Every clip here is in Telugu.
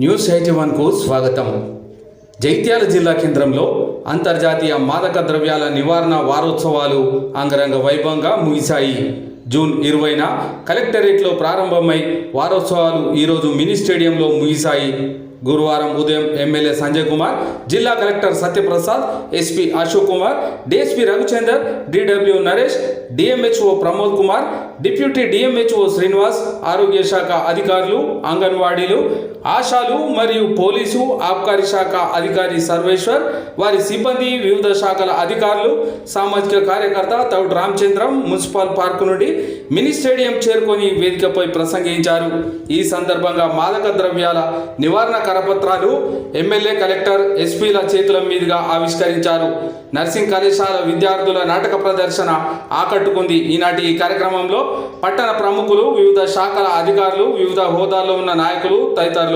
న్యూస్ ఎయిటీ వన్కు స్వాగతం. జైత్యాల జిల్లా కేంద్రంలో అంతర్జాతీయ మాదక ద్రవ్యాల నివారణ వారోత్సవాలు అంగరంగ వైభవంగా ముగిశాయి. జూన్ ఇరవైన కలెక్టరేట్లో ప్రారంభమై వారోత్సవాలు ఈరోజు మినీ స్టేడియంలో ముగిశాయి. గురువారం ఉదయం ఎమ్మెల్యే సంజయ్ కుమార్ జిల్లా collector Satyaprasad SP Ashok Kumar DSP Raghuchander DW Naresh DMHO Pramod Kumar deputy DMHO Srinivas ఆరోగ్య శాఖ అధికారులు అంగన్వాడీలు ఆశాలు మరియు పోలీసు ఆబ్కారీ శాఖ అధికారి సర్వేశ్వర్ వారి సిబ్బంది వివిధ శాఖల అధికారులు సామాజిక కార్యకర్త తౌడ్ రామచంద్రం మున్సిపల్ పార్క్ నుండి మినీ స్టేడియం చేరుకొని వేదికపై ప్రసంగించారు. ఈ సందర్భంగా మాదక ద్రవ్యాల నివారణ కరపత్రాలు ఎమ్మెల్యే కలెక్టర్ ఎస్పీల చేతుల మీదుగా ఆవిష్కరించారు. నర్సింగ్ కళాశాల విద్యార్థుల నాటక ప్రదర్శన ఆకట్టుకుంది. ఈనాటి ఈ కార్యక్రమంలో పట్టణ ప్రముఖులు వివిధ శాఖల అధికారులు వివిధ హోదాల్లో ఉన్న నాయకులు తదితరులు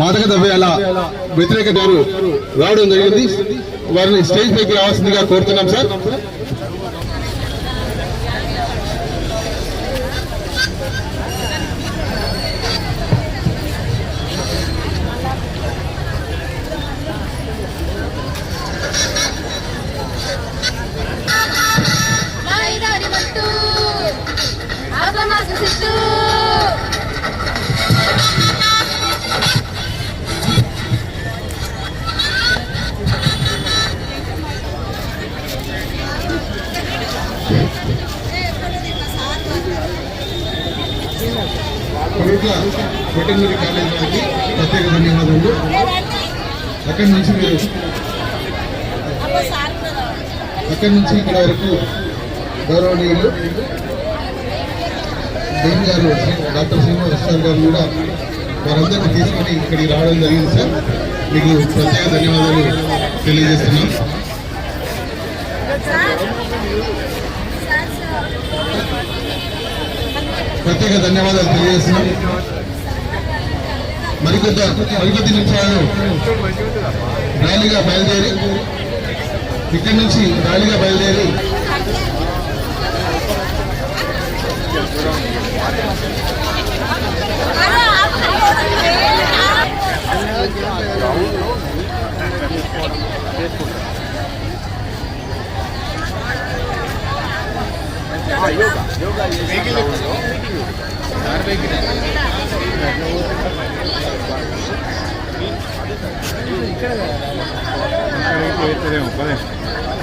మాదక ద్రవ్యాల వ్యతిరేక రావడం జరిగింది. వారిని స్టేజ్ పైకి రావాల్సిందిగా కోరుతున్నాం సార్. వెటర్నరీ కాలేజ్ వారికి ప్రత్యేక ధన్యవాదాలు అక్కడి నుంచి మీరు అక్కడి నుంచి ఇక్కడ వరకు గౌరవనీయులు దేవి గారు డాక్టర్ శ్రీనివాస్ సార్ గారు కూడా వారందరినీ తీసుకొని ఇక్కడికి రావడం జరిగింది సార్. మీకు ప్రత్యేక ధన్యవాదాలు తెలియజేస్తున్నాం. ప్రత్యేక ధన్యవాదాలు తెలియజేస్తున్నాం. మరికొద్ది మరికొద్ది నిమిషాలు ర్యాలీగా బయలుదేరి ఇక్కడి నుంచి ర్యాలీగా బయలుదేరి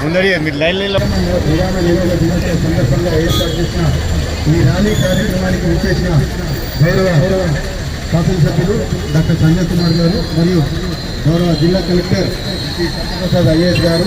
ముందడి మీరు లైన్ లైన్లో విరామ నిరోధ దినోత్సవ సందర్భంగా ఏర్పాటు చేసిన ఈ ర్యాలీ కార్యక్రమానికి విచ్చేసిన గౌరవ శాసనసభ్యులు డాక్టర్ సంజయ్ కుమార్ గారు మరియు గౌరవ జిల్లా కలెక్టర్ శ్రీ సత్యప్రసాద్ ఐఏఎస్ గారు.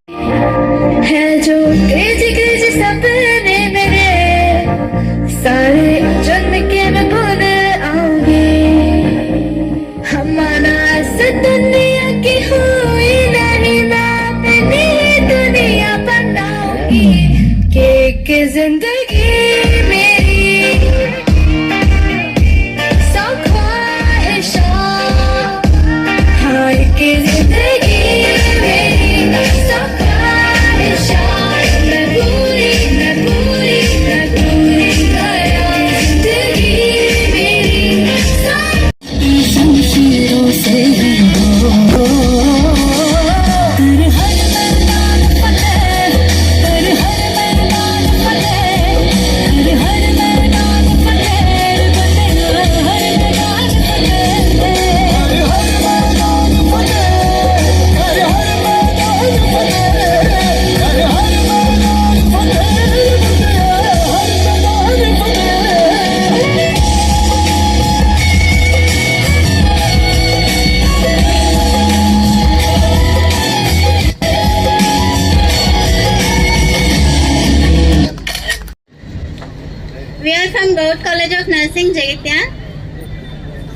We are from Gaud College of Nursing, Jagatyan.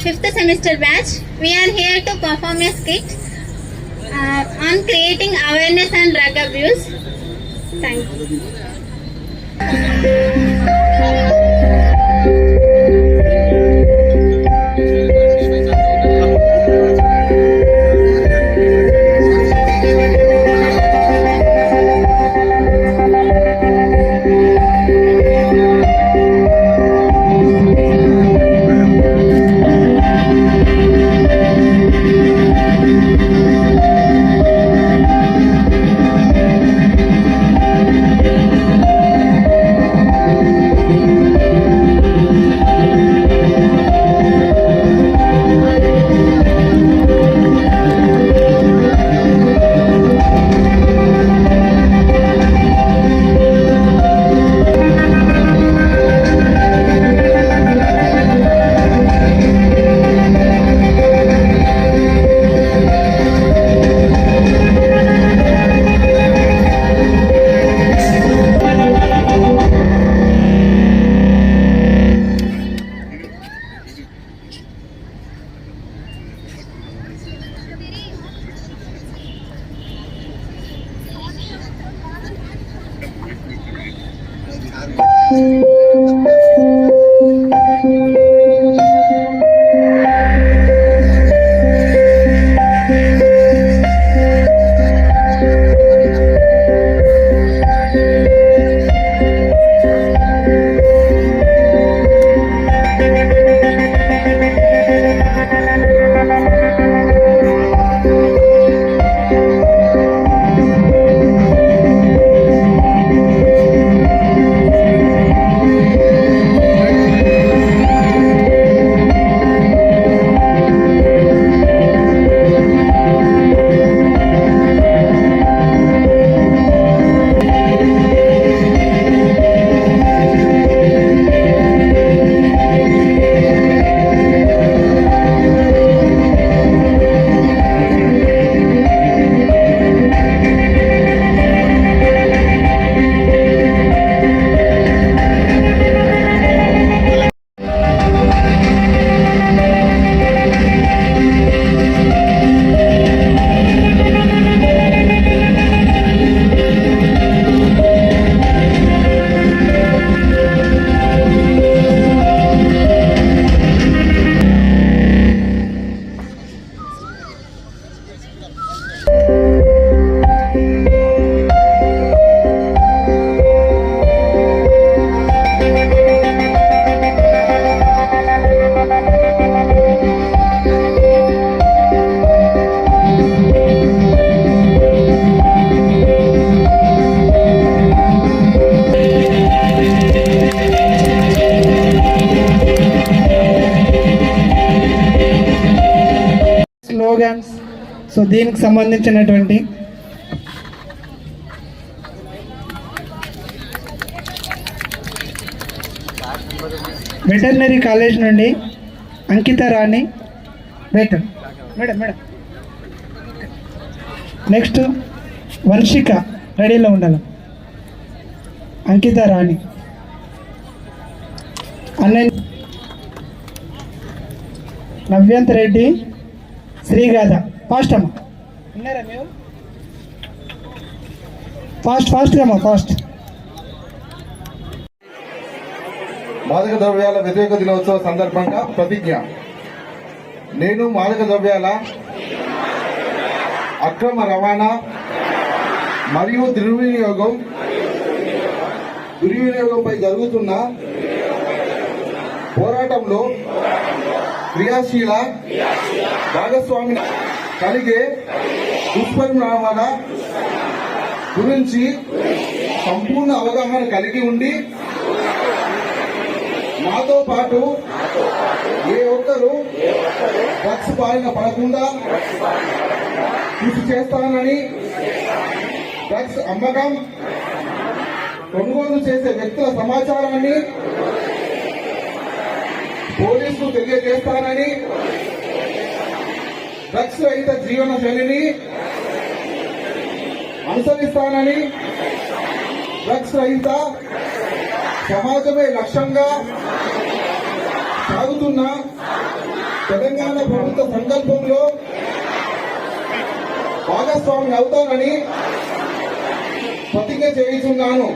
Fifth semester batch. We are here to perform a skit uh, on creating awareness on drug abuse. Thank you. So దీనికి సంబంధించినటువంటి వెటర్నరీ కాలేజ్ నుండి అంకిత రాణి. వెటర్ మేడం మేడం నెక్స్ట్ వంశిక రెడీలో ఉండాలి. అంకిత రాణి. అన్నయ్య నవ్యంత్ రెడ్డి శ్రీగాథ ఫాస్ట్ అమ్మ. ఉన్నారా మీరు? ఫాస్ట్ ఫాస్ట్గా అమ్మా ఫాస్ట్ మాదక ద్రవ్యాల వ్యతిరేక దినోత్సవ సందర్భంగా ప్రతిజ్ఞ. నేను మాదక ద్రవ్యాల అక్రమ రవాణా మరియు దుర్వినియోగం దుర్వినియోగంపై జరుగుతున్న పోరాటంలో క్రియాశీల భాగస్వామి కలిగే దుష్పరిణామాల గురించి సంపూర్ణ అవగాహన కలిగి ఉండి మాతో పాటు ఏ ఒక్కరు డ్రగ్స్ బారిన పడకుండా కృషి చేస్తానని డ్రగ్స్ అమ్మకం కొనుగోలు చేసే వ్యక్తుల సమాచారాన్ని పోలీసులు తెలియజేస్తానని డ్రగ్స్ రహిత జీవన శైలిని అనుసరిస్తానని డ్రగ్స్ రహిత సమాజమే లక్ష్యంగా సాగుతున్న తెలంగాణ ప్రభుత్వ సంకల్పంలో భాగస్వామి అవుతానని ప్రతిజ్ఞ చేయించున్నాను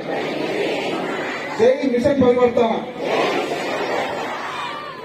జై మిషన్ పరివర్తన.